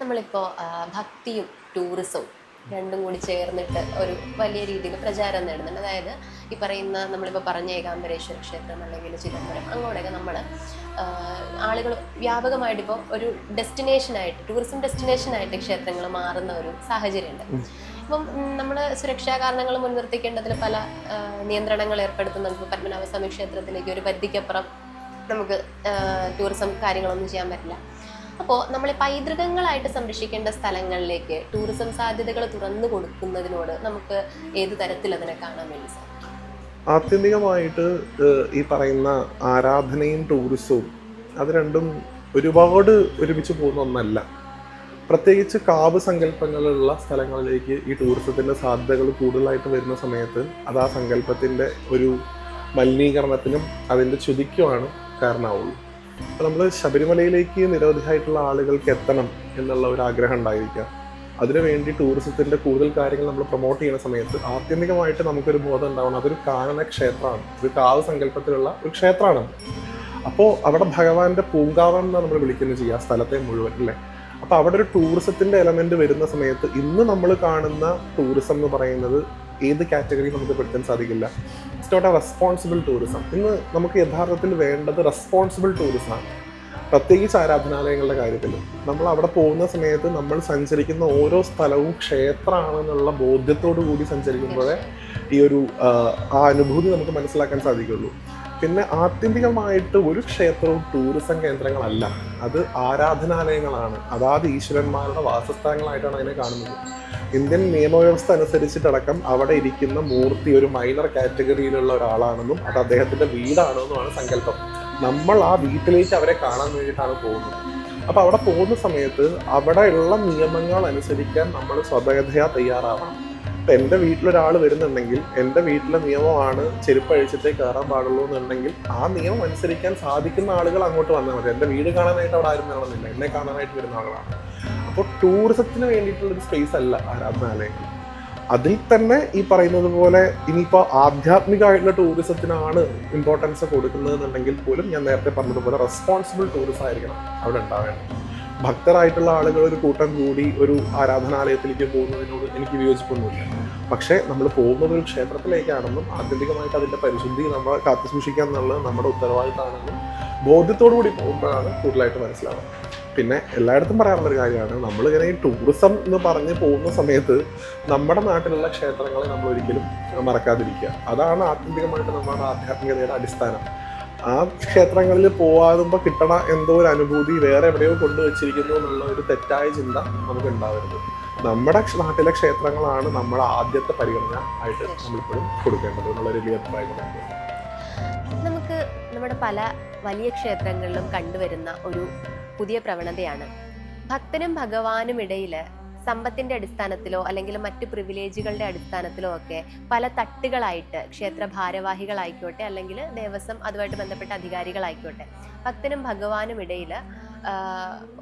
നമ്മളിപ്പോൾ ഭക്തിയും ടൂറിസവും രണ്ടും കൂടി ചേർന്നിട്ട് ഒരു വലിയ രീതിയിൽ പ്രചാരം നേടുന്നുണ്ട്. അതായത് ഈ പറയുന്ന നമ്മളിപ്പോൾ പറഞ്ഞ ഏകാംബരേശ്വര ക്ഷേത്രം അല്ലെങ്കിൽ ചിദംബരം അങ്ങോട്ടൊക്കെ നമ്മൾ ആളുകൾ വ്യാപകമായിട്ട് ഇപ്പോൾ ഒരു ഡെസ്റ്റിനേഷനായിട്ട് ടൂറിസം ഡെസ്റ്റിനേഷനായിട്ട് ക്ഷേത്രങ്ങൾ മാറുന്ന ഒരു സാഹചര്യമുണ്ട്. ഇപ്പം നമ്മൾ സുരക്ഷാ കാരണങ്ങൾ മുൻനിർത്തിക്കേണ്ടതിൽ പല നിയന്ത്രണങ്ങൾ ഏർപ്പെടുത്തുന്നുണ്ട്. ഇപ്പോൾ പത്മനാഭസ്വാമി ക്ഷേത്രത്തിലേക്ക് ഒരു പരിധിക്കപ്പുറം നമുക്ക് ടൂറിസം കാര്യങ്ങളൊന്നും ചെയ്യാൻ പറ്റില്ല. അപ്പോൾ നമ്മൾ പൈതൃകങ്ങളായിട്ട് സംരക്ഷിക്കേണ്ട സ്ഥലങ്ങളിലേക്ക് ടൂറിസം സാധ്യതകൾ തുറന്നു കൊടുക്കുന്നതിനോട് നമുക്ക് ഏത് തരത്തിൽ അതിനെ കാണാൻ വേണ്ടി സാധിക്കും? ആത്യന്തികമായിട്ട് ഈ പറയുന്ന ആരാധനയും ടൂറിസവും അത് രണ്ടും ഒരുപാട് ഒരുമിച്ച് പോകുന്ന ഒന്നല്ല. പ്രത്യേകിച്ച് കാവ് സങ്കല്പങ്ങളുള്ള സ്ഥലങ്ങളിലേക്ക് ഈ ടൂറിസത്തിന്റെ സാധ്യതകൾ കൂടുതലായിട്ട് വരുന്ന സമയത്ത് അത് ആ സങ്കല്പത്തിന്റെ ഒരു മലിനീകരണത്തിനും അതിന്റെ ചുതിക്കുമാണ് കാരണമാവുള്ളൂ. അപ്പോൾ നമ്മൾ ശബരിമലയിലേക്ക് നിരവധിയായിട്ടുള്ള ആളുകൾക്ക് എത്തണം എന്നുള്ള ഒരു ആഗ്രഹം ഉണ്ടായിരിക്കുക അതിനുവേണ്ടി ടൂറിസത്തിന്റെ കൂടുതൽ കാര്യങ്ങൾ നമ്മൾ പ്രൊമോട്ട് ചെയ്യുന്ന സമയത്ത് ആത്യന്തികമായിട്ട് നമുക്കൊരു ബോധം ഉണ്ടാവണം. അതൊരു കാനന ക്ഷേത്രമാണ് ഒരു കാവ് സങ്കല്പത്തിലുള്ള ഒരു ക്ഷേത്രമാണ്. അപ്പോൾ അവിടെ ഭഗവാന്റെ പൂങ്കാവനം എന്നാണ് നമ്മൾ വിളിക്കുന്നത് ചെയ്യുക സ്ഥലത്തെ മുഴുവൻ അല്ലേ? അപ്പോൾ അവിടെ ഒരു ടൂറിസത്തിന്റെ എലമെന്റ് വരുന്ന സമയത്ത് ഇന്ന് നമ്മൾ കാണുന്ന ടൂറിസം എന്ന് പറയുന്നത് ഏത് കാറ്റഗറി നമുക്ക് പെടുത്താൻ സാധിക്കില്ല? നോട്ട് എ റെസ്പോൺസിബിൾ ടൂറിസം ഇന്ന് നമുക്ക് യഥാർത്ഥത്തിൽ വേണ്ടത് റെസ്പോൺസിബിൾ ടൂറിസം ആണ്. പ്രത്യേകിച്ച് ആരാധനാലയങ്ങളുടെ കാര്യത്തിൽ. നമ്മൾ അവിടെ പോകുന്ന സമയത്ത് നമ്മൾ സഞ്ചരിക്കുന്ന ഓരോ സ്ഥലവും ക്ഷേത്രമാണെന്നുള്ള ബോധ്യത്തോടു കൂടി സഞ്ചരിക്കുമ്പോഴേ ഈ ഒരു ആ അനുഭൂതി നമുക്ക് മനസ്സിലാക്കാൻ സാധിക്കുള്ളൂ. പിന്നെ ആത്യന്തികമായിട്ട് ഒരു ക്ഷേത്രവും ടൂറിസം കേന്ദ്രങ്ങളല്ല. അത് ആരാധനാലയങ്ങളാണ്. അതാത് ഈശ്വരന്മാരുടെ വാസസ്ഥലങ്ങളായിട്ടാണ് അതിനെ കാണുന്നത്. ഇന്ത്യൻ നിയമവ്യവസ്ഥ അനുസരിച്ചിട്ടടക്കം അവിടെ ഇരിക്കുന്ന മൂർത്തി ഒരു മൈനർ കാറ്റഗറിയിലുള്ള ഒരാളാണെന്നും അത് അദ്ദേഹത്തിന്റെ വീടാണെന്നുമാണ് സങ്കല്പം. നമ്മൾ ആ വീട്ടിലേക്ക് അവരെ കാണാൻ വേണ്ടിയിട്ടാണ് പോകുന്നത്. അപ്പോൾ അവിടെ പോകുന്ന സമയത്ത് അവിടെയുള്ള നിയമങ്ങൾ അനുസരിക്കാൻ നമ്മൾ സ്വതഗതയാ തയ്യാറാവണം. ഇപ്പൊ എന്റെ വീട്ടിലൊരാൾ വരുന്നുണ്ടെങ്കിൽ എന്റെ വീട്ടിലെ നിയമമാണ് ചെരുപ്പ് അഴിച്ചിട്ടേ കയറാൻ പാടുള്ളൂ എന്നുണ്ടെങ്കിൽ ആ നിയമം അനുസരിക്കാൻ സാധിക്കുന്ന ആളുകൾ അങ്ങോട്ട് വന്നാൽ മതി. എന്റെ വീട് കാണാനായിട്ട് അവിടെ ആരും വരണമെന്നില്ല. എന്നെ കാണാനായിട്ട് വരുന്ന ആളുകളാണ് അപ്പോൾ ടൂറിസത്തിന് വേണ്ടിയിട്ടുള്ളൊരു സ്പേസ് അല്ല ആരാധനാലയങ്ങൾ അതിൽ തന്നെ ഈ പറയുന്നത് പോലെ ഇനിയിപ്പോൾ ആധ്യാത്മികമായിട്ടുള്ള ടൂറിസത്തിനാണ് ഇമ്പോർട്ടൻസ് കൊടുക്കുന്നത് എന്നുണ്ടെങ്കിൽ പോലും ഞാൻ നേരത്തെ പറഞ്ഞതുപോലെ റെസ്പോൺസിബിൾ ടൂറിസം ആയിരിക്കണം അവിടെ ഉണ്ടാവേണ്ടത്. ഭക്തരായിട്ടുള്ള ആളുകൾ ഒരു കൂട്ടം കൂടി ഒരു ആരാധനാലയത്തിലേക്ക് പോകുന്നതിനോട് എനിക്ക് വിയോജിപ്പൊന്നുമില്ല. പക്ഷേ നമ്മൾ പോകുന്നത് ഒരു ക്ഷേത്രത്തിലേക്കാണെന്നും ആത്യന്തികമായിട്ട് അതിന്റെ പരിശുദ്ധി നമ്മൾ കാത്തു സൂക്ഷിക്കുക എന്നുള്ളത് നമ്മുടെ ഉത്തരവാദിത്തമാണെന്നും ബോധ്യത്തോടു കൂടി പോകുമ്പോഴാണ് കൂടുതലായിട്ട് മനസ്സിലാവുക. പിന്നെ എല്ലായിടത്തും പറയാനുള്ള ഒരു കാര്യമാണ് നമ്മളിങ്ങനെ ഈ ടൂറിസം എന്ന് പറഞ്ഞ് പോകുന്ന സമയത്ത് നമ്മുടെ നാട്ടിലുള്ള ക്ഷേത്രങ്ങളെ നമ്മൾ ഒരിക്കലും മറക്കാതിരിക്കുക. അതാണ് ആത്യന്തികമായിട്ട് നമ്മുടെ ആധ്യാത്മികതയുടെ അടിസ്ഥാനം. ആ ക്ഷേത്രങ്ങളിൽ പോവാതുമ്പോൾ കിട്ടണ എന്തോ ഒരു അനുഭൂതി വേറെ എവിടെയോ കൊണ്ടുവച്ചിരിക്കുന്നു എന്നുള്ള ഒരു തെറ്റായ ചിന്ത നമുക്ക് ഉണ്ടാവരുത് നമ്മുടെ നാട്ടിലെ ക്ഷേത്രങ്ങളാണ് നമ്മുടെ ആദ്യത്തെ പരിഗണന ആയിട്ട് നമ്മളിപ്പോഴും കൊടുക്കേണ്ടത് എന്നുള്ള വലിയ അഭിപ്രായങ്ങളുണ്ട് നമുക്ക് നമ്മുടെ പല വലിയ ക്ഷേത്രങ്ങളിലും കണ്ടുവരുന്ന ഒരു പുതിയ പ്രവണതയാണ്. ഭക്തനും ഭഗവാനും ഇടയിൽ സമ്പത്തിന്റെ അടിസ്ഥാനത്തിലോ അല്ലെങ്കിൽ മറ്റു പ്രിവിലേജുകളുടെ അടിസ്ഥാനത്തിലോ ഒക്കെ പല തട്ടുകളായിട്ട് ക്ഷേത്ര ഭാരവാഹികളായിക്കോട്ടെ അല്ലെങ്കിൽ ദേവസ്വം അതുമായിട്ട് ബന്ധപ്പെട്ട അധികാരികളായിക്കോട്ടെ ഭക്തനും ഭഗവാനും ഇടയിൽ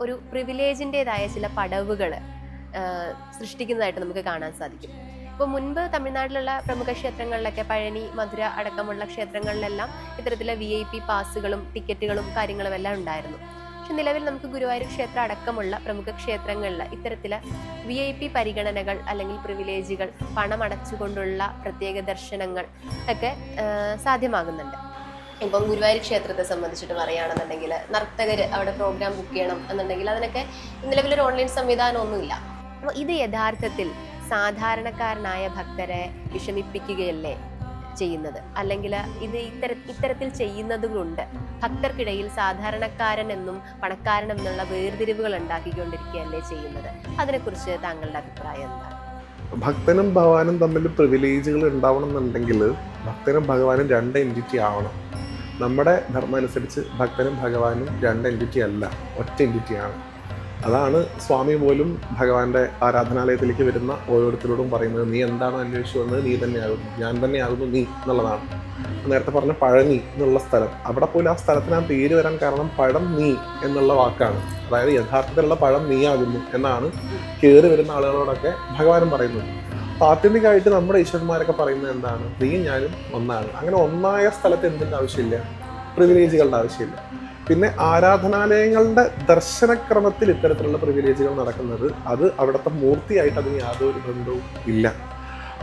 ഒരു പ്രിവിലേജിന്റെതായ ചില പടവുകൾ സൃഷ്ടിക്കുന്നതായിട്ട് നമുക്ക് കാണാൻ സാധിക്കും. ഇപ്പോൾ മുൻപ് തമിഴ്നാട്ടിലുള്ള പ്രമുഖ ക്ഷേത്രങ്ങളിലൊക്കെ പഴനി മധുര അടക്കമുള്ള ക്ഷേത്രങ്ങളിലെല്ലാം ഇത്തരത്തിലെ വി ഐ പി പാസുകളും ടിക്കറ്റുകളും കാര്യങ്ങളും എല്ലാം ഉണ്ടായിരുന്നു. പക്ഷെ നിലവിൽ നമുക്ക് ഗുരുവായൂർ ക്ഷേത്രം അടക്കമുള്ള പ്രമുഖ ക്ഷേത്രങ്ങളിൽ ഇത്തരത്തിലെ വി ഐ പി പരിഗണനകൾ അല്ലെങ്കിൽ പ്രിവിലേജുകൾ പണമടച്ചുകൊണ്ടുള്ള പ്രത്യേക ദർശനങ്ങൾ ഒക്കെ സാധ്യമാകുന്നുണ്ട്. ഇപ്പം ഗുരുവായൂർ ക്ഷേത്രത്തെ സംബന്ധിച്ചിട്ട് പറയുകയാണെന്നുണ്ടെങ്കിൽ നർത്തകർ അവിടെ പ്രോഗ്രാം ബുക്ക് ചെയ്യണം എന്നുണ്ടെങ്കിൽ അതിനൊക്കെ നിലവിലൊരു ഓൺലൈൻ സംവിധാനമൊന്നുമില്ല. അപ്പോൾ ഇത് യഥാർത്ഥത്തിൽ സാധാരണക്കാരനായ ഭക്തരെ വിഷമിപ്പിക്കുകയല്ലേ? ചെയ്യുന്നത്. അല്ലെങ്കിൽ ഇത് ഇത്തര ഇത്തരത്തിൽ ചെയ്യുന്നത് കൊണ്ട് ഭക്തർക്കിടയിൽ സാധാരണക്കാരൻ എന്നും പണക്കാരൻ എന്നുള്ള വേർതിരിവുകൾ ഉണ്ടാക്കിക്കൊണ്ടിരിക്കുകയല്ലേ ചെയ്യുന്നത്. അതിനെക്കുറിച്ച് താങ്കളുടെ അഭിപ്രായം എന്താണ്? ഭക്തനും ഭഗവാനും തമ്മിൽ പ്രിവിലേജുകൾ ഉണ്ടാവണം എന്നുണ്ടെങ്കിൽ ഭക്തനും ഭഗവാനും രണ്ട് എന്റിറ്റി ആവണം. നമ്മുടെ ധർമ്മം അനുസരിച്ച് ഭക്തനും ഭഗവാനും രണ്ട് എന്റിറ്റി അല്ല ഒറ്റ എന്റിറ്റിയാണ് അതാണ് സ്വാമി പോലും ഭഗവാന്റെ ആരാധനാലയത്തിലേക്ക് വരുന്ന ഓരോരുത്തരോടും പറയുന്നത്. നീ എന്താണ് അന്വേഷിച്ചു വന്നത് നീ തന്നെയാകുന്നു. ഞാൻ തന്നെയാകുന്നു നീ എന്നുള്ളതാണ്. നേരത്തെ പറഞ്ഞ പഴനി എന്നുള്ള സ്ഥലം. അവിടെ പോലും ആ സ്ഥലത്തിന് ആ പേര് വരാൻ കാരണം പഴം നീ എന്നുള്ള വാക്കാണ്. അതായത് യഥാർത്ഥത്തിലുള്ള പഴം നീയാകുന്നു എന്നാണ് കയറി വരുന്ന ആളുകളോടൊക്കെ ഭഗവാനും പറയുന്നത്. പാത്യന്തികമായിട്ട് നമ്മുടെ ഈശ്വരന്മാരൊക്കെ പറയുന്നത് എന്താണ്? നീയും ഞാനും ഒന്നാണ്. അങ്ങനെ ഒന്നായ സ്ഥലത്ത് എന്തിന്റെ ആവശ്യമില്ല? പ്രിവിലേജുകളുടെ ആവശ്യമില്ല. പിന്നെ ആരാധനാലയങ്ങളുടെ ദർശനക്രമത്തിൽ ഇത്തരത്തിലുള്ള പ്രിവിലേജുകൾ നടക്കുന്നത് അത് അവിടുത്തെ മൂർത്തിയായിട്ട് അതിന് യാതൊരു ബന്ധവും ഇല്ല.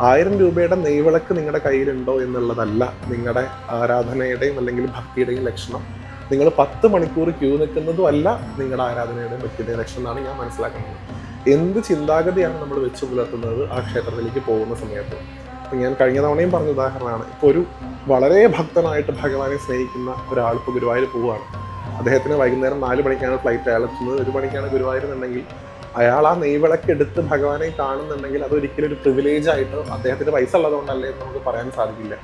ആയിരം രൂപയുടെ നെയ്വിളക്ക് നിങ്ങളുടെ കയ്യിലുണ്ടോ എന്നുള്ളതല്ല നിങ്ങളുടെ ആരാധനയുടെയും അല്ലെങ്കിൽ ഭക്തിയുടെയും ലക്ഷണം. നിങ്ങൾ പത്ത് മണിക്കൂർ ക്യൂ നിൽക്കുന്നതും അല്ല നിങ്ങളുടെ ആരാധനയുടെയും ഭക്തിയുടെയും ലക്ഷണം എന്നാണ് ഞാൻ മനസ്സിലാക്കുന്നത്. എന്ത് ചിന്താഗതിയാണ് നമ്മൾ വെച്ച് പുലർത്തുന്നത് ആ ക്ഷേത്രത്തിലേക്ക് പോകുന്ന സമയത്ത്? ഇപ്പം ഞാൻ കഴിഞ്ഞ തവണയും പറഞ്ഞ ഉദാഹരണമാണ്. ഇപ്പോൾ ഒരു വളരെ ഭക്തനായിട്ട് ഭഗവാനെ സ്നേഹിക്കുന്ന ഒരാൾ ഇപ്പോൾ ഗുരുവായൂർ പോവുകയാണ്. അദ്ദേഹത്തിന് വൈകുന്നേരം നാല് മണിക്കാണ് ഫ്ലൈറ്റ് അയാൾ എത്തുന്നത് ഒരു മണിക്കാണ് ഗുരുവായൂർ എന്നുണ്ടെങ്കിൽ അയാൾ ആ നെയ്വിളക്ക് എടുത്ത് ഭഗവാനെ കാണുന്നുണ്ടെങ്കിൽ അതൊരിക്കലും ഒരു പ്രിവിലേജ് ആയിട്ട് അദ്ദേഹത്തിന് പൈസ ഉള്ളതുകൊണ്ടല്ലേ നമുക്ക് പറയാൻ സാധിക്കില്ല.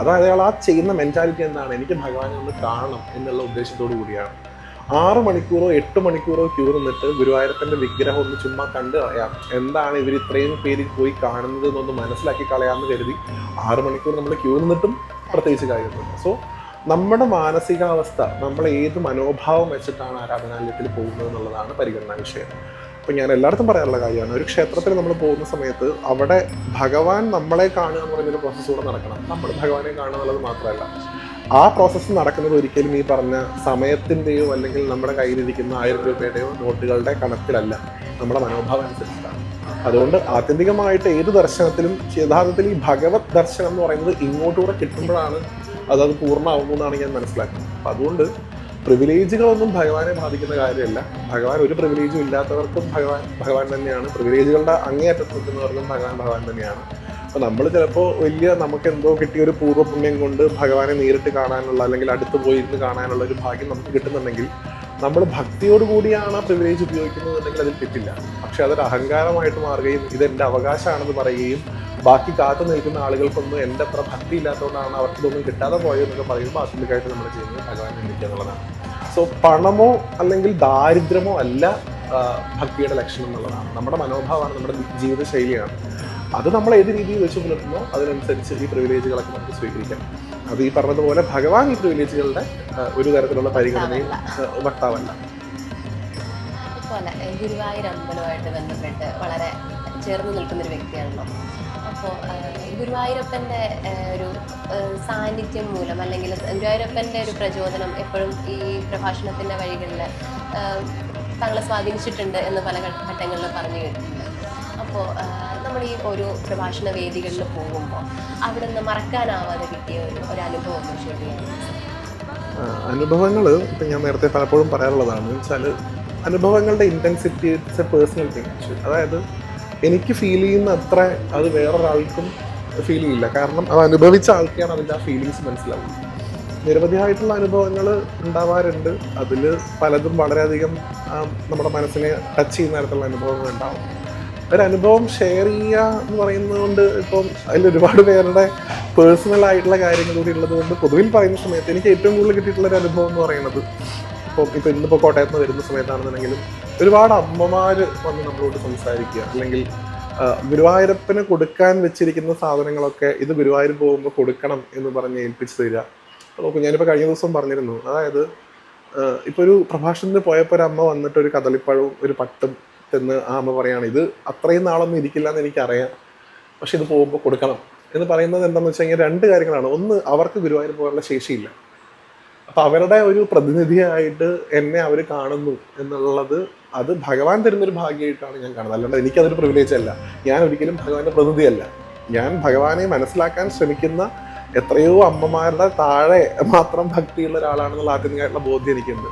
അത് അയാൾ ആ ചെയ്യുന്ന മെന്റാലിറ്റി എന്താണ്? എനിക്ക് ഭഗവാനെ ഒന്ന് കാണണം എന്നുള്ള ഉദ്ദേശത്തോടു കൂടിയാണ്. ആറ് മണിക്കൂറോ എട്ട് മണിക്കൂറോ ക്യൂ നിന്നിട്ട് ഗുരുവായൂരത്തിന്റെ വിഗ്രഹം ഒന്ന് ചുമ്മാ കണ്ട് കളയാം എന്താണ് ഇവർ ഇത്രയും പേര് പോയി കാണുന്നത് എന്നൊന്ന് മനസ്സിലാക്കി കളയാമെന്ന് കരുതി ആറ് മണിക്കൂർ നമ്മൾ ക്യൂ നിന്നിട്ടും പ്രത്യേകിച്ച് കാര്യമൊന്നുമില്ല. സോ നമ്മുടെ മാനസികാവസ്ഥ നമ്മൾ ഏത് മനോഭാവം വെച്ചിട്ടാണ് ആരാധനാലയത്തിൽ പോകുന്നത് എന്നുള്ളതാണ് പരിഗണനാ വിഷയം. അപ്പം ഞാൻ എല്ലായിടത്തും പറയാനുള്ള കാര്യമാണ് ഒരു ക്ഷേത്രത്തിൽ നമ്മൾ പോകുന്ന സമയത്ത് അവിടെ ഭഗവാൻ നമ്മളെ കാണുക എന്ന് പറയുന്നൊരു പ്രോസസ്സ് കൂടെ നടക്കണം. നമ്മൾ ഭഗവാനെ കാണുക എന്നുള്ളത് മാത്രമല്ല. ആ പ്രോസസ്സ് നടക്കുന്നത് ഒരിക്കലും ഈ പറഞ്ഞ സമയത്തിന്റെയോ അല്ലെങ്കിൽ നമ്മുടെ കയ്യിലിരിക്കുന്ന ആയിരം രൂപയുടെയോ നോട്ടുകളുടെ കണക്കിലല്ല. നമ്മുടെ മനോഭാവം അനുസരിച്ചിട്ടാണ്. അതുകൊണ്ട് ആത്യന്തികമായിട്ട് ഏത് ദർശനത്തിലും യഥാർത്ഥത്തിൽ ഈ ഭഗവത് ദർശനം എന്ന് പറയുന്നത് ഇങ്ങോട്ടുകൂടെ കിട്ടുമ്പോഴാണ് അതത് പൂർണമാകുന്നു എന്നാണ് ഞാൻ മനസ്സിലാക്കുന്നത്. അപ്പം അതുകൊണ്ട് പ്രിവിലേജുകളൊന്നും ഭഗവാനെ ബാധിക്കുന്ന കാര്യമല്ല. ഭഗവാൻ ഒരു പ്രിവിലേജും ഇല്ലാത്തവർക്കും ഭഗവാൻ ഭഗവാൻ തന്നെയാണ്. പ്രിവിലേജുകളുടെ അങ്ങേയറ്റം നിൽക്കുന്നവർക്കും ഭഗവാൻ ഭഗവാൻ തന്നെയാണ്. അപ്പോൾ നമ്മൾ ചിലപ്പോൾ വലിയ നമുക്ക് എന്തോ കിട്ടിയ ഒരു പൂർവപുണ്യം കൊണ്ട് ഭഗവാനെ നേരിട്ട് കാണാനുള്ള അല്ലെങ്കിൽ അടുത്ത് പോയിരുന്ന് കാണാനുള്ള ഒരു ഭാഗ്യം നമുക്ക് കിട്ടുന്നുണ്ടെങ്കിൽ നമ്മൾ ഭക്തിയോട് കൂടിയാണ് ആ പ്രിവിലേജ് ഉപയോഗിക്കുന്നതെങ്കിൽ അതിൽ തെറ്റില്ല. പക്ഷെ അതൊരു അഹങ്കാരമായിട്ട് മാറുകയും ഇതെന്റെ അവകാശമാണെന്ന് പറയുകയും ബാക്കി കാത്തു നിൽക്കുന്ന ആളുകൾക്കൊന്നും എന്റെ അത്ര ഭക്തി ഇല്ലാത്തതുകൊണ്ടാണ് അവർക്ക് ഇതൊന്നും കിട്ടാതെ പോയതെന്നൊക്കെ പറയുമ്പോൾ അസുഖമായിട്ട് നമ്മൾ ചെയ്യുന്നത് ഭഗവാൻ നിന്ദിക്കുക എന്നുള്ളതാണ്. സോ പണമോ അല്ലെങ്കിൽ ദാരിദ്ര്യമോ അല്ല ഭക്തിയുടെ ലക്ഷണം എന്നുള്ളതാണ്. നമ്മുടെ മനോഭാവമാണ് നമ്മുടെ ജീവിതശൈലിയാണ്. അത് നമ്മൾ ഏത് രീതിയിൽ വെച്ച് പുലർത്തുന്നോ അതിനനുസരിച്ച് ഈ പ്രിവിലേജുകളൊക്കെ നമുക്ക് സ്വീകരിക്കാം. അത് ഈ പറഞ്ഞതുപോലെ ഭഗവാൻ ഈ പ്രിവിലേജുകളുടെ ഒരു തരത്തിലുള്ള പരിഗണനയും വക്താവല്ല. ഗുരുവായൂർ അമ്പലമായിട്ട് ബന്ധപ്പെട്ട് വളരെ ചേർന്ന് നിൽക്കുന്ന ഒരു വ്യക്തിയാണല്ലോ അപ്പോൾ ഗുരുവായൂരപ്പന്റെ ഒരു സാന്നിധ്യം മൂലം അല്ലെങ്കിൽ ഗുരുവായൂരപ്പന്റെ ഒരു പ്രചോദനം എപ്പോഴും ഈ പ്രഭാഷണത്തിന്റെ വഴികളിൽ തങ്ങളെ സ്വാധീനിച്ചിട്ടുണ്ട് എന്ന് പല ഘട്ട- ഘട്ടങ്ങളിൽ പറഞ്ഞു കേട്ടിട്ടുണ്ട്. അപ്പോൾ നമ്മൾ ഈ ഒരു പ്രഭാഷണ വേദികളിൽ പോകുമ്പോൾ അവിടെ നിന്ന് മറക്കാനാവാതെ കിട്ടിയ ഒരു ഒരു അനുഭവം ഒന്ന് ഷെയർ ചെയ്യാം അനുഭവങ്ങൾ ഇപ്പം ഞാൻ നേരത്തെ പലപ്പോഴും പറയാറുള്ളതാണ് വെച്ചാൽ അനുഭവങ്ങളുടെ intensity it's a personal thing അതായത് എനിക്ക് ഫീൽ ചെയ്യുന്ന അത്ര അത് വേറൊരാൾക്കും ഫീൽ ചെയ്യില്ല. കാരണം അത് അനുഭവിച്ച ആൾക്കാണ് അതിന്റെ ആ ഫീലിങ്സ് മനസ്സിലാവുന്നത്. നിരവധിയായിട്ടുള്ള അനുഭവങ്ങൾ ഉണ്ടാവാറുണ്ട്. അതിൽ പലതും വളരെയധികം നമ്മുടെ മനസ്സിനെ ടച്ച് ചെയ്യുന്ന തരത്തിലുള്ള അനുഭവങ്ങൾ ഉണ്ടാവും ഒരു അനുഭവം ഷെയർ ചെയ്യുക എന്ന് പറയുന്നത് കൊണ്ട് ഇപ്പം അതിൽ ഒരുപാട് പേരുടെ പേഴ്സണൽ ആയിട്ടുള്ള കാര്യങ്ങൾ കൂടി ഉള്ളത് കൊണ്ട് പൊതുവിൽ പറയുന്ന സമയത്ത് എനിക്ക് ഏറ്റവും കൂടുതൽ കിട്ടിയിട്ടുള്ള ഒരു അനുഭവം എന്ന് പറയുന്നത് ഇപ്പോൾ ഇപ്പോൾ ഇന്നിപ്പോൾ കോട്ടയത്ത് നിന്ന് വരുന്ന സമയത്താണെന്നുണ്ടെങ്കിലും ഒരുപാട് അമ്മമാർ വന്ന് നമ്മളോട് സംസാരിക്കുക. അല്ലെങ്കിൽ ഗുരുവായൂരപ്പന് കൊടുക്കാൻ വെച്ചിരിക്കുന്ന സാധനങ്ങളൊക്കെ ഇത് ഗുരുവായൂർ പോകുമ്പോൾ കൊടുക്കണം എന്ന് പറഞ്ഞ് ഏൽപ്പിച്ച് തരിക. അപ്പോൾ ഞാനിപ്പോൾ കഴിഞ്ഞ ദിവസം പറഞ്ഞിരുന്നു. അതായത് ഇപ്പോൾ ഒരു പ്രഭാഷണത്തിന് പോയപ്പോൾ ഒരു അമ്മ വന്നിട്ട് ഒരു കദളിപ്പഴവും ഒരു പട്ടും എന്ന് ആ അമ്മ പറയാണ് ഇത് അത്രയും നാളൊന്നും ഇരിക്കില്ല എന്ന് എനിക്കറിയാം പക്ഷെ ഇത് പോകുമ്പോൾ കൊടുക്കണം. എന്ന് പറയുന്നത് എന്താണെന്ന് വെച്ച് കഴിഞ്ഞാൽ രണ്ട് കാര്യങ്ങളാണ്. ഒന്ന് അവർക്ക് ഗുരുവായൂർ പോകാനുള്ള ശേഷിയില്ല. അപ്പം അവരുടെ ഒരു പ്രതിനിധിയായിട്ട് എന്നെ അവർ കാണുന്നു എന്നുള്ളത് അത് ഭഗവാൻ തരുന്നൊരു ഭാഗ്യമായിട്ടാണ് ഞാൻ കാണുന്നത്. അല്ലാണ്ട് എനിക്കതൊരു പ്രിവിലേജ് അല്ല. ഞാൻ ഒരിക്കലും ഭഗവാന്റെ പ്രതിനിധിയല്ല. ഞാൻ ഭഗവാനെ മനസ്സിലാക്കാൻ ശ്രമിക്കുന്ന എത്രയോ അമ്മമാരുടെ താഴെ മാത്രം ഭക്തിയുള്ള ഒരാളാണെന്നുള്ള ആത്യന്തികമായിട്ടുള്ള ബോധ്യം എനിക്കുണ്ട്.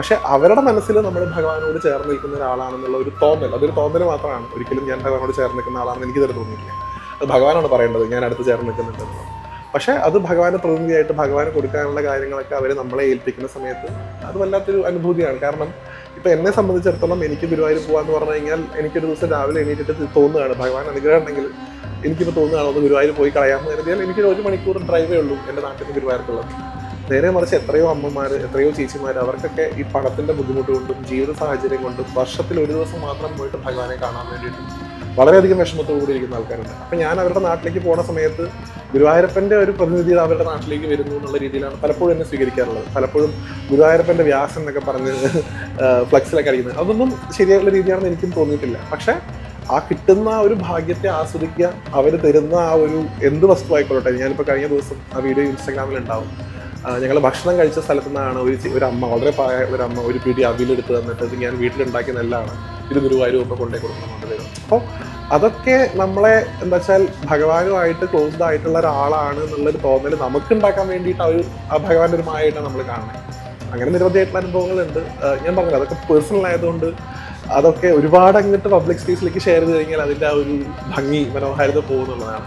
പക്ഷെ അവരുടെ മനസ്സിൽ നമ്മൾ ഭഗവാനോട് ചേർന്ന് നിൽക്കുന്ന ഒരാളാണെന്നുള്ള ഒരു തോന്നൽ. അതൊരു തോന്നൽ മാത്രമാണ്. ഒരിക്കലും ഞാൻ ഭഗവാനോട് ചേർന്ന് നിൽക്കുന്ന ആളാണെന്ന് എനിക്ക് തന്നെ തോന്നിയില്ല അത് ഭഗവാനാണ് പറയേണ്ടത്. ഞാൻ അടുത്ത് ചേർന്ന് നിൽക്കുന്നുണ്ടെന്നുള്ളത് പക്ഷേ അത് ഭഗവാന് പ്രതിനിധിയായിട്ട് ഭഗവാന് കൊടുക്കാനുള്ള കാര്യങ്ങളൊക്കെ അവർ നമ്മളെ ഏൽപ്പിക്കുന്ന സമയത്ത് അത് വല്ലാത്തൊരു അനുഭൂതിയാണ്. കാരണം ഇപ്പം എന്നെ സംബന്ധിച്ചിടത്തോളം എനിക്ക് ഗുരുവായൂർ പോകാമെന്ന് പറഞ്ഞു കഴിഞ്ഞാൽ എനിക്കൊരു ദിവസം രാവിലെ എണീറ്റിട്ട് തോന്നുകയാണ്. ഭഗവാൻ അനുഗ്രഹം ഉണ്ടെങ്കിൽ എനിക്കിപ്പോൾ തോന്നുകയാണ് ഒന്ന് ഗുരുവായൂർ പോയി കളയാമെന്ന് കരുതിയാൽ എനിക്കൊരു ഒരു മണിക്കൂർ ഡ്രൈവേ ഉള്ളൂ എന്റെ നാട്ടിൽ നിന്ന് ഗുരുവായൂർക്കുള്ളത്. നേരെ മറിച്ച് എത്രയോ അമ്മമാർ എത്രയോ ചേച്ചിമാർ അവർക്കൊക്കെ ഈ പണത്തിന്റെ ബുദ്ധിമുട്ട് കൊണ്ടും ജീവിത സാഹചര്യം കൊണ്ടും വർഷത്തിൽ ഒരു ദിവസം മാത്രം പോയിട്ട് ഭഗവാനെ കാണാൻ വേണ്ടിയിട്ട് വളരെയധികം വിഷമത്തോടു കൂടി ഇരിക്കുന്ന ആൾക്കാരുണ്ട്. അപ്പം ഞാൻ അവരുടെ നാട്ടിലേക്ക് പോണ സമയത്ത് ഗുരുവായൂരപ്പന്റെ ഒരു പ്രതിനിധി അവരുടെ നാട്ടിലേക്ക് വരുന്നു എന്നുള്ള രീതിയിലാണ് പലപ്പോഴും എന്നെ സ്വീകരിക്കാറുള്ളത്. പലപ്പോഴും ഗുരുവായൂരപ്പന്റെ വ്യാസം എന്നൊക്കെ പറഞ്ഞ് ഫ്ലക്സിലൊക്കെ അടിക്കുന്നത്. അതൊന്നും ശരിയായിട്ടുള്ള രീതിയാണെന്ന് എനിക്കും തോന്നിയിട്ടില്ല. പക്ഷേ ആ കിട്ടുന്ന ഒരു ഭാഗ്യത്തെ ആസ്വദിക്കുക അവർ തരുന്ന ആ ഒരു എന്ത് വസ്തു ഞാനിപ്പോൾ കഴിഞ്ഞ ദിവസം ആ വീഡിയോ ഇൻസ്റ്റാഗ്രാമിൽ ഉണ്ടാവും ഞങ്ങൾ ഭക്ഷണം കഴിച്ച സ്ഥലത്തു നിന്നാണ് ഒരു ഒരു അമ്മ വളരെ പ്രായ ഒരു അമ്മ ഒരു പിടി അവിലെടുത്ത് തന്നിട്ട് ഇത് ഞാൻ വീട്ടിലുണ്ടാക്കിയ നെല്ലാണ്. ഇത് ഗുരുവായൂർ ഒക്കെ കൊണ്ടേ കൊടുക്കുന്നുണ്ട് തരും അപ്പോൾ അതൊക്കെ നമ്മളെ എന്താ വെച്ചാൽ ഭഗവാനുമായിട്ട് ക്ലോസ്ഡ് ആയിട്ടുള്ള ഒരാളാണ് എന്നുള്ളൊരു തോന്നൽ നമുക്ക് ഉണ്ടാക്കാൻ വേണ്ടിയിട്ട് ആ ഒരു ആ ഭഗവാന്റെ ഒരു മായമായിട്ടാണ് നമ്മൾ കാണുന്നത് അങ്ങനെ നിരവധിയായിട്ടുള്ള അനുഭവങ്ങളുണ്ട്. ഞാൻ പറഞ്ഞത് അതൊക്കെ പേഴ്സണൽ ആയതുകൊണ്ട് അതൊക്കെ ഒരുപാട് അങ്ങോട്ട് പബ്ലിക് സ്പേസിലേക്ക് ഷെയർ ചെയ്ത് കഴിഞ്ഞാൽ അതിന്റെ ആ ഒരു ഭംഗി മനോഹാരിത പോകുന്നുള്ളതാണ്.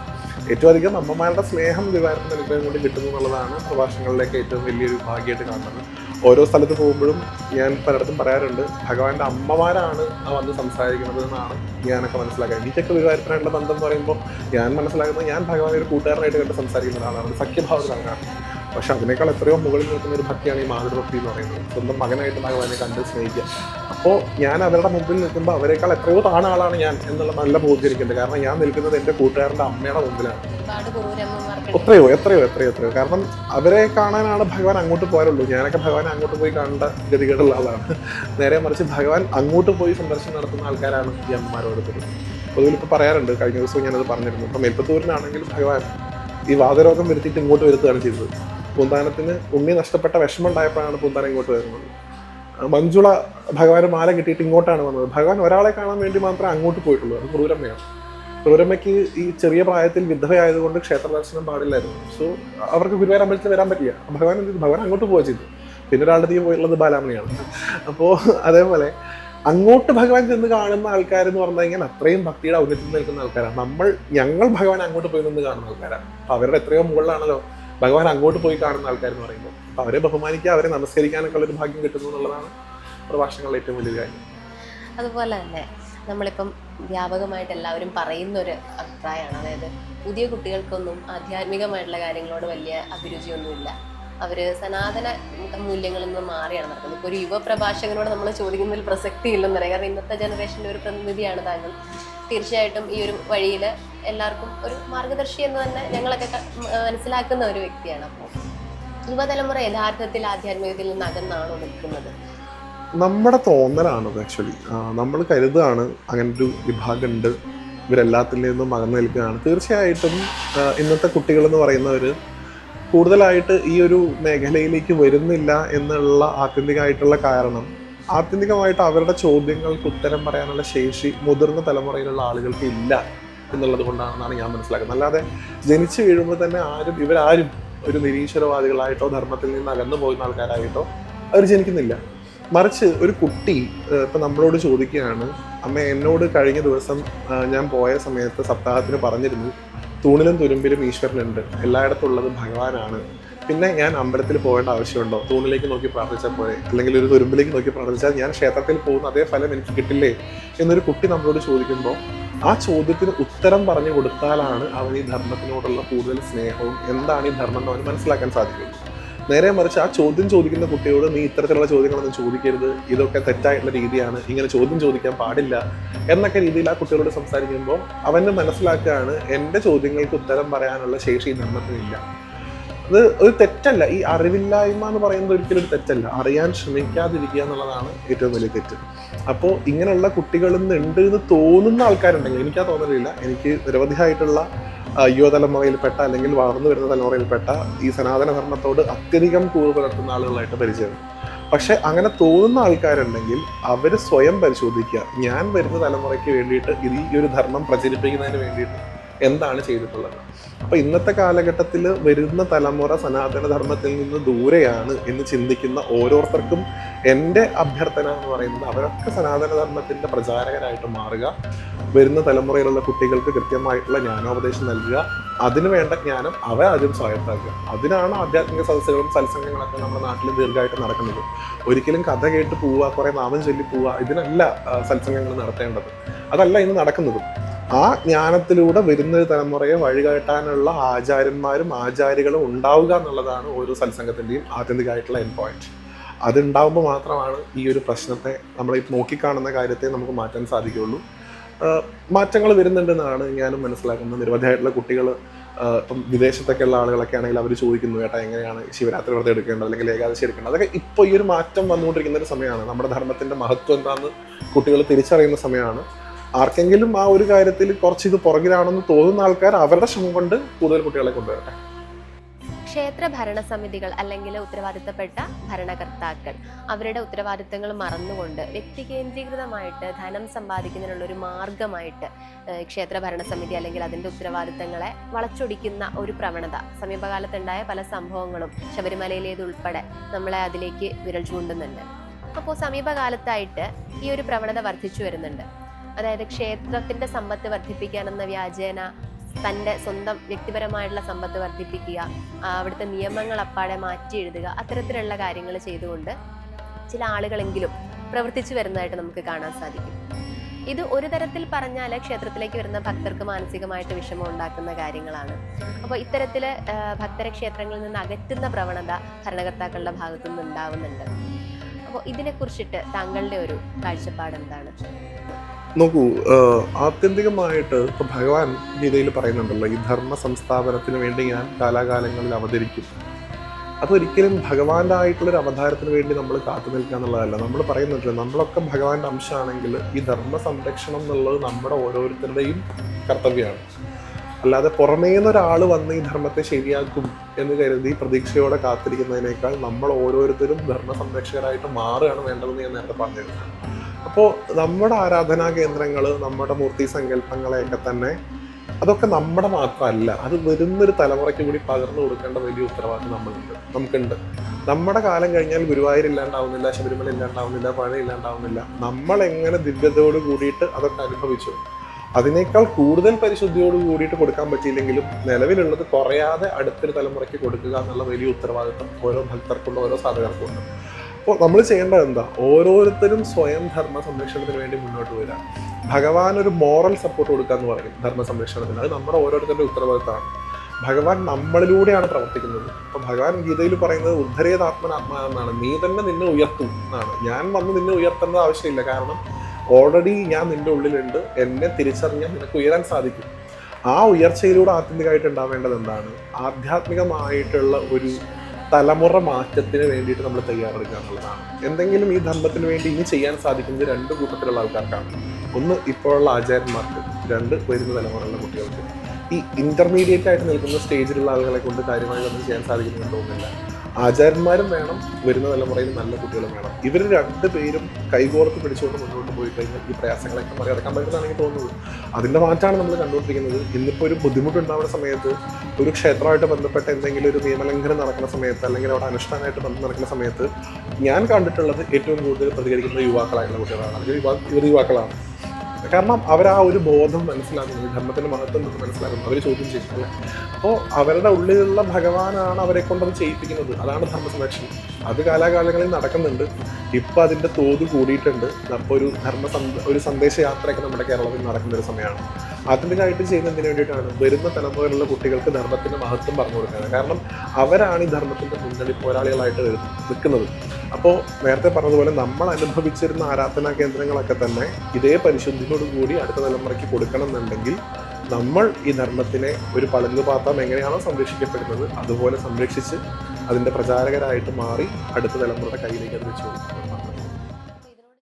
ഏറ്റവും അധികം അമ്മമാരുടെ സ്നേഹം വിവാഹത്തിന് അനുഗ്രഹം കൊണ്ട് കിട്ടുന്നു എന്നുള്ളതാണ് പ്രഭാഷണങ്ങളിലേക്ക് ഏറ്റവും വലിയൊരു ഭാഗ്യമായിട്ട് കാണുന്നത്. ഓരോ സ്ഥലത്ത് പോകുമ്പോഴും ഞാൻ പലയിടത്തും പറയാറുണ്ട് ഭഗവാന്റെ അമ്മമാരാണ് വന്ന് സംസാരിക്കുന്നത് എന്നാണ് ഞാനൊക്കെ മനസ്സിലാക്കുന്നത്. എനിക്കൊക്കെ വിവാഹത്തിനായിട്ടുള്ള ബന്ധം എന്ന് പറയുമ്പോൾ ഞാൻ മനസ്സിലാക്കുന്നത് ഞാൻ ഭഗവാനെ ഒരു കൂട്ടുകാരനായിട്ട് കണ്ട് സംസാരിക്കുന്ന ഒരാളാണ് ഒരു സഖ്യഭാവത്തിലാണ് പക്ഷെ അതിനേക്കാൾ എത്രയോ മുകളിൽ നിൽക്കുന്ന ഒരു ഭക്തിയാണ് ഈ മാതൃഭക്തി എന്ന് പറയുന്നത്. സ്വന്തം മകനായിട്ട് ഭഗവാനെ കണ്ട് സ്നേഹിക്കുക. അപ്പോൾ ഞാൻ അവരുടെ മുമ്പിൽ നിൽക്കുമ്പോൾ അവരെക്കാൾ എത്രയോ താണ ആളാണ് ഞാൻ എന്നുള്ള നല്ല ബോധ്യരിക്കുന്നുണ്ട് കാരണം ഞാൻ നിൽക്കുന്നത് എന്റെ കൂട്ടുകാരന്റെ അമ്മയുടെ മുമ്പിലാണ്. എത്രയോ എത്രയോ എത്രയോ എത്രയോ. കാരണം അവരെ കാണാനാണ് ഭഗവാൻ അങ്ങോട്ട് പോകാറുള്ളൂ ഞാനൊക്കെ ഭഗവാൻ അങ്ങോട്ട് പോയി കാണേണ്ട ഗതികേടുള്ള ആളാണ്. നേരെ മറിച്ച് ഭഗവാൻ അങ്ങോട്ട് പോയി സന്ദർശനം നടത്തുന്ന ആൾക്കാരാണ് ഈ അമ്മമാരോടൊപ്പം പൊതുവിൽ ഇപ്പോൾ പറയാറുണ്ട് കഴിഞ്ഞ ദിവസവും ഞാനത് പറഞ്ഞിരുന്നു. ഇപ്പം മേൽപ്പത്തൂരിനാണെങ്കിലും ഭഗവാൻ ഈ വാതരോഗം വരുത്തിയിട്ട് ഇങ്ങോട്ട് വരുത്തുകയാണ് ചെയ്തത്. പൂന്താനത്തിന് ഉണ്ണി നഷ്ടപ്പെട്ട വിഷമം ഉണ്ടായപ്പോഴാണ് പൂന്താനം ഇങ്ങോട്ട് വരുന്നത്. മഞ്ജുള ഭഗവാന് മാല കിട്ടിയിട്ട് ഇങ്ങോട്ടാണ് വന്നത്. ഭഗവാൻ ഒരാളെ കാണാൻ വേണ്ടി മാത്രമേ അങ്ങോട്ട് പോയിട്ടുള്ളൂ. അത് ക്രൂരമ്മയാണ് ക്രൂരമ്മയ്ക്ക് ഈ ചെറിയ പ്രായത്തിൽ വിധവയായതുകൊണ്ട് ക്ഷേത്ര ദർശനം പാടില്ലായിരുന്നു. സോ അവർക്ക് ഗുരുവായൂർ അമ്പലത്തിൽ വരാൻ പറ്റില്ല. ഭഗവാൻ എന്ത്? ഭഗവാൻ അങ്ങോട്ട് പോവുക ചെയ്തു. പിന്നെ ഒരാളുടെ തീ പോയിട്ടുള്ളത് ബാലാമണിയാണ്. അപ്പോൾ അതേപോലെ അങ്ങോട്ട് ഭഗവാൻ ചെന്ന് കാണുന്ന ആൾക്കാർ എന്ന് പറഞ്ഞു കഴിഞ്ഞാൽ അത്രയും ഭക്തിയുടെ ഔന്നത്യത്തിൽ നിൽക്കുന്ന ആൾക്കാരാണ്. നമ്മൾ ഞങ്ങൾ ഭഗവാൻ അങ്ങോട്ട് പോയി നിന്ന് കാണുന്ന ആൾക്കാരാണ്. അവരുടെ എത്രയോ മുകളിലാണല്ലോ ഭഗവാൻ അങ്ങോട്ട് പോയി കാണുന്ന ആൾക്കാർ എന്ന് പറയുമ്പോൾ അപ്പൊ അവരെ ബഹുമാനിക്കുക അവരെ നമസ്കരിക്കാനൊക്കെ ഉള്ള ഒരു ഭാഗ്യം കിട്ടുന്നു എന്നുള്ളതാണ് പ്രഭാഷണങ്ങളുടെ ഏറ്റവും വലിയ കാര്യം. അതുപോലെ തന്നെ നമ്മളിപ്പം വ്യാപകമായിട്ട് എല്ലാവരും പറയുന്ന ഒരു അഭിപ്രായമാണ്. അതായത് പുതിയ കുട്ടികൾക്കൊന്നും ആധ്യാത്മികമായിട്ടുള്ള കാര്യങ്ങളോട് വലിയ അഭിരുചിയൊന്നുമില്ല. അവർ സനാതന മൂല്യങ്ങളിൽ നിന്ന് മാറിയാണ് നടക്കുന്നത്. ഇപ്പോൾ ഒരു യുവ പ്രഭാഷകനോട് നമ്മൾ ചോദിക്കുന്നതിൽ പ്രസക്തി ഇല്ലെന്ന് പറയാം. കാരണം ഇന്നത്തെ ജനറേഷന്റെ ഒരു പ്രതിനിധിയാണ് താങ്കൾ. തീർച്ചയായിട്ടും ഈ ഒരു വഴിയിൽ എല്ലാവർക്കും ഒരു മാർഗദർശി എന്ന് തന്നെ ഞങ്ങളൊക്കെ മനസ്സിലാക്കുന്ന ഒരു വ്യക്തിയാണ് അപ്പോൾ യുവതലമുറ യഥാർത്ഥത്തിൽ ആധ്യാത്മികത്തിൽ നിന്ന് അകന്നാണോ നിൽക്കുന്നത്? നമ്മുടെ തോന്നലാണ് ആക്ച്വലി നമ്മൾ കരുതുകയാണ് അങ്ങനെ ഒരു വിഭാഗം ഉണ്ട് ഇവരെല്ലാത്തിൽ നിന്നും അകന്നു നിൽക്കുകയാണ്. തീർച്ചയായിട്ടും ഇന്നത്തെ കുട്ടികൾ എന്ന് പറയുന്നവർ കൂടുതലായിട്ട് ഈ ഒരു മേഖലയിലേക്ക് വരുന്നില്ല എന്നുള്ള ആത്യന്തികമായിട്ടുള്ള കാരണം ആത്യന്തികമായിട്ട് അവരുടെ ചോദ്യങ്ങൾക്ക് ഉത്തരം പറയാനുള്ള ശേഷി മുതിർന്ന തലമുറയിലുള്ള ആളുകൾക്ക് ഇല്ല എന്നുള്ളത് കൊണ്ടാണെന്നാണ് ഞാൻ മനസ്സിലാക്കുന്നത്. അല്ലാതെ ജനിച്ചു വീഴുമ്പോൾ തന്നെ ആരും ഇവരാരും ഒരു നിരീശ്വരവാദികളായിട്ടോ ധർമ്മത്തിൽ നിന്ന് അകന്നു പോകുന്ന ആൾക്കാരായിട്ടോ അവർ ജനിക്കുന്നില്ല. മറിച്ച് ഒരു കുട്ടി ഇപ്പം നമ്മളോട് ചോദിക്കുകയാണ് അമ്മ എന്നോട് കഴിഞ്ഞ ദിവസം ഞാൻ പോയ സമയത്ത് സപ്താഹത്തിന് പറഞ്ഞിരുന്നു തൂണിലും തുരുമ്പിലും ഈശ്വരനുണ്ട്. എല്ലായിടത്തും ഉള്ളത് ഭഗവാനാണ്. പിന്നെ ഞാൻ അമ്പലത്തിൽ പോകേണ്ട ആവശ്യമുണ്ടോ? തൂണിലേക്ക് നോക്കി പ്രാർത്ഥിച്ചാൽ പോരെ. അല്ലെങ്കിൽ ഒരു തുരുമ്പിലേക്ക് നോക്കി പ്രാർത്ഥിച്ചാൽ ഞാൻ ക്ഷേത്രത്തിൽ പോകുന്ന അതേ ഫലം എനിക്ക് കിട്ടില്ലേ? എന്നൊരു കുട്ടി നമ്മളോട് ചോദിക്കുമ്പോൾ ആ ചോദ്യത്തിന് ഉത്തരം പറഞ്ഞു കൊടുത്താലാണ് അവൻ ഈ ധർമ്മത്തിനോടുള്ള കൂടുതൽ സ്നേഹവും എന്താണ് ഈ ധർമ്മം എന്ന് അവന് മനസ്സിലാക്കാൻ സാധിക്കുന്നത് നേരെ മറിച്ച് ആ ചോദ്യം ചോദിക്കുന്ന കുട്ടിയോട് നീ ഇത്തരത്തിലുള്ള ചോദ്യങ്ങളൊന്നും ചോദിക്കരുത്. ഇതൊക്കെ തെറ്റായിട്ടുള്ള രീതിയാണ്. ഇങ്ങനെ ചോദ്യം ചോദിക്കാൻ പാടില്ല എന്നൊക്കെ രീതിയിൽ ആ കുട്ടികളോട് സംസാരിക്കുമ്പോൾ അവന് മനസ്സിലാക്കുകയാണ് എന്റെ ചോദ്യങ്ങൾക്ക് ഉത്തരം പറയാനുള്ള ശേഷി ധർമ്മത്തിനില്ല. അത് ഒരു തെറ്റല്ല. ഈ അറിവില്ലായ്മ എന്ന് പറയുന്നത് ഒരിക്കലും ഒരു തെറ്റല്ല. അറിയാൻ ശ്രമിക്കാതിരിക്കുക എന്നുള്ളതാണ് ഏറ്റവും വലിയ തെറ്റ്. അപ്പോൾ ഇങ്ങനെയുള്ള കുട്ടികളിൽ നിന്ന് ഉണ്ട് എന്ന് തോന്നുന്ന ആൾക്കാരുണ്ടെങ്കിൽ എനിക്കാ തോന്നലില്ല. എനിക്ക് നിരവധിയായിട്ടുള്ള യുവതലമുറയിൽപ്പെട്ട അല്ലെങ്കിൽ വളർന്നു വരുന്ന തലമുറയിൽപ്പെട്ട ഈ സനാതന ധർമ്മത്തോട് അത്യധികം കൂറ് പുലർത്തുന്ന ആളുകളായിട്ട് പരിചയം പക്ഷെ അങ്ങനെ തോന്നുന്ന ആൾക്കാരുണ്ടെങ്കിൽ അവർ സ്വയം പരിശോധിക്കുക. ഞാൻ വരുന്ന തലമുറയ്ക്ക് വേണ്ടിയിട്ട് ഈ ഒരു ധർമ്മം പ്രചരിപ്പിക്കുന്നതിന് വേണ്ടിയിട്ട് എന്താണ് ചെയ്തിട്ടുള്ളത്? അപ്പൊ ഇന്നത്തെ കാലഘട്ടത്തിൽ വരുന്ന തലമുറ സനാതന ധർമ്മത്തിൽ നിന്ന് ദൂരെയാണ് എന്ന് ചിന്തിക്കുന്ന ഓരോരുത്തർക്കും എന്റെ അഭ്യർത്ഥന എന്ന് പറയുന്നത് അവരൊക്കെ സനാതന ധർമ്മത്തിന്റെ പ്രചാരകരായിട്ട് മാറുക. വരുന്ന തലമുറയിലുള്ള കുട്ടികൾക്ക് കൃത്യമായിട്ടുള്ള ജ്ഞാനോപദേശം നൽകുക. അതിന് വേണ്ട ജ്ഞാനം അവ ആദ്യം സ്വായത്താക്കുക. അതിനാണ് ആധ്യാത്മിക സദസ്സുകളും സത്സംഗങ്ങളൊക്കെ നമ്മുടെ നാട്ടിൽ ദീർഘമായിട്ട് നടക്കുന്നത്. ഒരിക്കലും കഥ കേട്ട് പോവുക കുറേ നാമം ചൊല്ലി പോവുക ഇതിനല്ല സത്സംഗങ്ങൾ നടത്തേണ്ടത്. അതല്ല ഇന്ന് നടക്കുന്നതും. ആ ജ്ഞാനത്തിലൂടെ വരുന്ന ഒരു തലമുറയെ വഴികാട്ടാനുള്ള ആചാര്യന്മാരും ആചാര്യകളും ഉണ്ടാവുക എന്നുള്ളതാണ് ഓരോ സത്സംഗത്തിന്റെയും ആത്യന്തികമായിട്ടുള്ള എൻ പോയിന്റ് അതുണ്ടാവുമ്പോൾ മാത്രമാണ് ഈ ഒരു പ്രശ്നത്തെ നമ്മൾ നോക്കിക്കാണുന്ന കാര്യത്തെ നമുക്ക് മാറ്റാൻ സാധിക്കുകയുള്ളൂ. മാറ്റങ്ങൾ വരുന്നുണ്ടെന്നാണ് ഞാനും മനസ്സിലാക്കുന്നത്. നിരവധിയായിട്ടുള്ള കുട്ടികൾ ഇപ്പം വിദേശത്തൊക്കെ ഉള്ള ആളുകളൊക്കെ ആണെങ്കിൽ അവർ ചോദിക്കുന്നു കേട്ടാ എങ്ങനെയാണ് ശിവരാത്രി വ്രതം എടുക്കേണ്ടത്? അല്ലെങ്കിൽ ഏകാദശി എടുക്കേണ്ടത്? അതൊക്കെ ഇപ്പോൾ ഈ ഒരു മാറ്റം വന്നുകൊണ്ടിരിക്കുന്ന ഒരു സമയമാണ്. നമ്മുടെ ധർമ്മത്തിന്റെ മഹത്വം എന്താണെന്ന് കുട്ടികൾ തിരിച്ചറിയുന്ന സമയമാണ്. ആർക്കെങ്കിലും ആ ഒരു കാര്യത്തിൽ കുറച്ച് ഇത് പുറകിലാണെന്ന് തോന്നുന്ന ആൾക്കാർ അവരുടെ ശ്രമം കൊണ്ട് കൂടുതൽ കുട്ടികളെ കൊണ്ടുവരട്ടെ. ക്ഷേത്ര ഭരണസമിതികൾ അല്ലെങ്കിൽ ഉത്തരവാദിത്തപ്പെട്ട ഭരണകർത്താക്കൾ അവരുടെ ഉത്തരവാദിത്തങ്ങൾ മറന്നുകൊണ്ട് വ്യക്തി കേന്ദ്രീകൃതമായിട്ട് ധനം സമ്പാദിക്കുന്നതിനുള്ള ഒരു മാർഗമായിട്ട് ക്ഷേത്ര ഭരണസമിതി അല്ലെങ്കിൽ അതിന്റെ ഉത്തരവാദിത്തങ്ങളെ വളച്ചൊടിക്കുന്ന ഒരു പ്രവണത. സമീപകാലത്തുണ്ടായ പല സംഭവങ്ങളും ശബരിമലയിലേതുൾപ്പെടെ നമ്മളെ അതിലേക്ക് വിരൽ ചൂണ്ടുന്നുണ്ട്. അപ്പോൾ സമീപകാലത്തായിട്ട് ഈ ഒരു പ്രവണത വർദ്ധിച്ചു വരുന്നുണ്ട്. അതായത് ക്ഷേത്രത്തിന്റെ സമ്പത്ത് വർദ്ധിപ്പിക്കാനെന്ന വ്യാജേന തന്റെ സ്വന്തം വ്യക്തിപരമായിട്ടുള്ള സമ്പത്ത് വർദ്ധിപ്പിക്കുക അവിടുത്തെ നിയമങ്ങൾ അപ്പാടെ മാറ്റി എഴുതുക അത്തരത്തിലുള്ള കാര്യങ്ങൾ ചെയ്തുകൊണ്ട് ചില ആളുകളെങ്കിലും പ്രവർത്തിച്ചു വരുന്നതായിട്ട് നമുക്ക് കാണാൻ സാധിക്കും. ഇത് ഒരു തരത്തിൽ പറഞ്ഞാൽ ക്ഷേത്രത്തിലേക്ക് വരുന്ന ഭക്തർക്ക് മാനസികമായിട്ട് വിഷമം ഉണ്ടാക്കുന്ന കാര്യങ്ങളാണ്. അപ്പോൾ ഇത്തരത്തിൽ ഭക്തരെ ക്ഷേത്രങ്ങളിൽ നിന്ന് അകറ്റുന്ന പ്രവണത ഭരണകർത്താക്കളുടെ ഭാഗത്തു നിന്ന് ഉണ്ടാവുന്നുണ്ട് അപ്പോൾ ഇതിനെക്കുറിച്ചിട്ട് താങ്കളുടെ ഒരു കാഴ്ചപ്പാട് എന്താണ് നോക്കൂ ആത്യന്തികമായിട്ട് ഇപ്പൊ ഭഗവാൻ ഗീതയിൽ പറയുന്നുണ്ടല്ലോ ഈ ധർമ്മ സംസ്ഥാപനത്തിന് വേണ്ടി ഞാൻ കാലാകാലങ്ങളിൽ അവതരിക്കും. അതൊരിക്കലും ഭഗവാന്റെ ആയിട്ടുള്ള ഒരു അവതാരത്തിന് വേണ്ടി നമ്മൾ കാത്തു നിൽക്കുക എന്നുള്ളതല്ല. നമ്മൾ പറയുന്നുണ്ടല്ലോ നമ്മളൊക്കെ ഭഗവാന്റെ അംശമാണെങ്കിൽ ഈ ധർമ്മ സംരക്ഷണം എന്നുള്ളത് നമ്മുടെ ഓരോരുത്തരുടെയും കർത്തവ്യമാണ്. അല്ലാതെ പുറമേ നിന്നൊരാൾ വന്ന് ഈ ധർമ്മത്തെ ശരിയാക്കും എന്ന് കരുതി പ്രതീക്ഷയോടെ കാത്തിരിക്കുന്നതിനേക്കാൾ നമ്മൾ ഓരോരുത്തരും ധർമ്മ സംരക്ഷകരായിട്ട് മാറുകയാണ് വേണ്ടതെന്ന് ഞാൻ നേരത്തെ പറഞ്ഞിരുന്നു. അപ്പോൾ നമ്മുടെ ആരാധനാ കേന്ദ്രങ്ങൾ നമ്മുടെ മൂർത്തി സങ്കല്പങ്ങളെയൊക്കെ തന്നെ അതൊക്കെ നമ്മുടെ മാത്രമല്ല അത് വരുന്നൊരു തലമുറയ്ക്ക് കൂടി പകർന്നു കൊടുക്കേണ്ട വലിയ ഉത്തരവാദിത്വം നമ്മളുണ്ട്. നമുക്കുണ്ട്. നമ്മുടെ കാലം കഴിഞ്ഞാൽ ഗുരുവായൂർ ഇല്ലാണ്ടാവുന്നില്ല ശബരിമല ഇല്ലാണ്ടാവുന്നില്ല പഴയ ഇല്ലാണ്ടാവുന്നില്ല. നമ്മൾ എങ്ങനെ ദിവ്യതയോട് കൂടിയിട്ട് അതൊക്കെ അനുഭവിച്ചു. അതിനേക്കാൾ കൂടുതൽ പരിശുദ്ധിയോട് കൂടിയിട്ട് കൊടുക്കാൻ പറ്റിയില്ലെങ്കിലും നിലവിലുള്ളത് കുറയാതെ അടുത്തൊരു തലമുറയ്ക്ക് കൊടുക്കുക എന്നുള്ള വലിയ ഉത്തരവാദിത്വം ഓരോ ഭക്തർക്കുണ്ട് ഓരോ സാധകർക്കും ഉണ്ട് അപ്പോൾ നമ്മൾ ചെയ്യേണ്ടത് എന്താ? ഓരോരുത്തരും സ്വയം ധർമ്മ സംരക്ഷണത്തിന് വേണ്ടി മുന്നോട്ട് വരിക. ഭഗവാൻ ഒരു മോറൽ സപ്പോർട്ട് കൊടുക്കുക എന്ന് പറയും ധർമ്മ സംരക്ഷണത്തിന്. അത് നമ്മുടെ ഓരോരുത്തരുടെ ഉത്തരവാദിത്തമാണ്. ഭഗവാൻ നമ്മളിലൂടെയാണ് പ്രവർത്തിക്കുന്നത്. അപ്പോൾ ഭഗവാൻ ഗീതയിൽ പറയുന്നത് ഉദ്ധരേതാത്മനാത്മാ എന്നാണ്. നീ തന്നെ നിന്നെ ഉയർത്തും എന്നാണ്. ഞാൻ വന്ന് നിന്നെ ഉയർത്തേണ്ട ആവശ്യമില്ല. കാരണം ഓൾറെഡി ഞാൻ നിന്റെ ഉള്ളിലുണ്ട്. എന്നെ തിരിച്ചറിഞ്ഞാൽ നിനക്ക് ഉയരാൻ സാധിക്കും. ആ ഉയർച്ചയിലൂടെ ആത്യന്തികമായിട്ട് ഉണ്ടാവേണ്ടത് എന്താണ്? ആധ്യാത്മികമായിട്ടുള്ള ഒരു തലമുറ മാറ്റത്തിന് വേണ്ടിയിട്ട് നമ്മൾ തയ്യാറെടുക്കുക എന്നുള്ളതാണ്. എന്തെങ്കിലും ഈ ധർമ്മത്തിന് വേണ്ടി ഇനി ചെയ്യാൻ സാധിക്കുന്നത് രണ്ട് കൂട്ടത്തിലുള്ള ആൾക്കാർക്കാണ്. ഒന്ന് ഇപ്പോഴുള്ള ആചാര്യന്മാർക്ക് രണ്ട് വരുന്ന തലമുറയിലുള്ള കുട്ടികൾക്ക്. ഈ ഇന്റർമീഡിയറ്റ് ആയിട്ട് നിൽക്കുന്ന സ്റ്റേജിലുള്ള ആളുകളെ കൊണ്ട് കാര്യമായി ഒന്നും ചെയ്യാൻ സാധിക്കുന്നുണ്ടെന്ന് തോന്നുന്നില്ല. ആചാര്യന്മാരും വേണം വരുന്ന തലമുറയിൽ നല്ല കുട്ടികളും വേണം. ഇവർ രണ്ടുപേരും കൈകോർത്ത് പിടിച്ചുകൊണ്ട് മുന്നോട്ട് പോയി കഴിഞ്ഞാൽ ഈ പ്രയാസങ്ങളൊക്കെ മറികടക്കാൻ പറ്റുന്നതാണ് എനിക്ക് തോന്നുന്നത് അതിന്റെ മാറ്റമാണ് നമ്മൾ കണ്ടുകൊണ്ടിരിക്കുന്നത്. ഇന്നിപ്പോൾ ഒരു ബുദ്ധിമുട്ടുണ്ടാവുന്ന സമയത്ത് ഒരു ക്ഷേത്രമായിട്ട് ബന്ധപ്പെട്ട എന്തെങ്കിലും ഒരു നിയമലംഘനം നടക്കുന്ന സമയത്ത് അല്ലെങ്കിൽ അവിടെ അനുഷ്ഠാനമായിട്ട് ബന്ധം നടക്കുന്ന സമയത്ത് ഞാൻ കണ്ടിട്ടുള്ളത് ഏറ്റവും കൂടുതൽ പ്രതികരിക്കുന്ന യുവാക്കളായിട്ടുള്ള കുട്ടികളാണ്. അല്ലെങ്കിൽ യുവാക്കളാണ്. കാരണം അവർ ആ ഒരു ബോധം മനസ്സിലാക്കുന്നു ധർമ്മത്തിന്റെ മഹത്വം നമുക്ക് മനസ്സിലാക്കുന്നു അവർ ചോദ്യം ചെയ്യുന്നു അപ്പോൾ അവരുടെ ഉള്ളിലുള്ള ഭഗവാനാണ് അവരെ കൊണ്ടത് ചെയ്യിപ്പിക്കുന്നത്. അതാണ് ധർമ്മ സംരക്ഷണം അത് കാലാകാലങ്ങളിൽ നടക്കുന്നുണ്ട്. ഇപ്പൊ അതിന്റെ തോത് കൂടിയിട്ടുണ്ട്. അപ്പോൾ ഒരു ധർമ്മ ഒരു സന്ദേശയാത്രയൊക്കെ നമ്മുടെ കേരളത്തിൽ നടക്കുന്ന ഒരു സമയമാണ്. ആത്യന്തികമായിട്ട് ചെയ്യുന്നതിന് വേണ്ടിയിട്ടാണ് വരുന്ന തലമുറയിലുള്ള കുട്ടികൾക്ക് ധർമ്മത്തിന്റെ മഹത്വം പറഞ്ഞു കൊടുക്കുന്നത്. കാരണം അവരാണ് ഈ ധർമ്മത്തിന്റെ മുന്നണി പോരാളികളായിട്ട് നിൽക്കുന്നത്. അപ്പോൾ നേരത്തെ പറഞ്ഞതുപോലെ നമ്മൾ അനുഭവിച്ചിരുന്ന ആരാധനാ കേന്ദ്രങ്ങളൊക്കെ തന്നെ ഇതേ പരിശുദ്ധിയോട് കൂടി അടുത്ത തലമുറയ്ക്ക് കൊടുക്കണം എന്നുണ്ടെങ്കിൽ നമ്മൾ ഈ ധർമ്മത്തിനെ ഒരു പളുങ്കുപാത്രം എങ്ങനെയാണോ സംരക്ഷിക്കപ്പെടുന്നത് അതുപോലെ സംരക്ഷിച്ച് അതിന്റെ പ്രചാരകരായിട്ട് മാറി അടുത്ത തലമുറയുടെ കയ്യിലേക്ക് അത് വെച്ചു കൊടുക്കണം.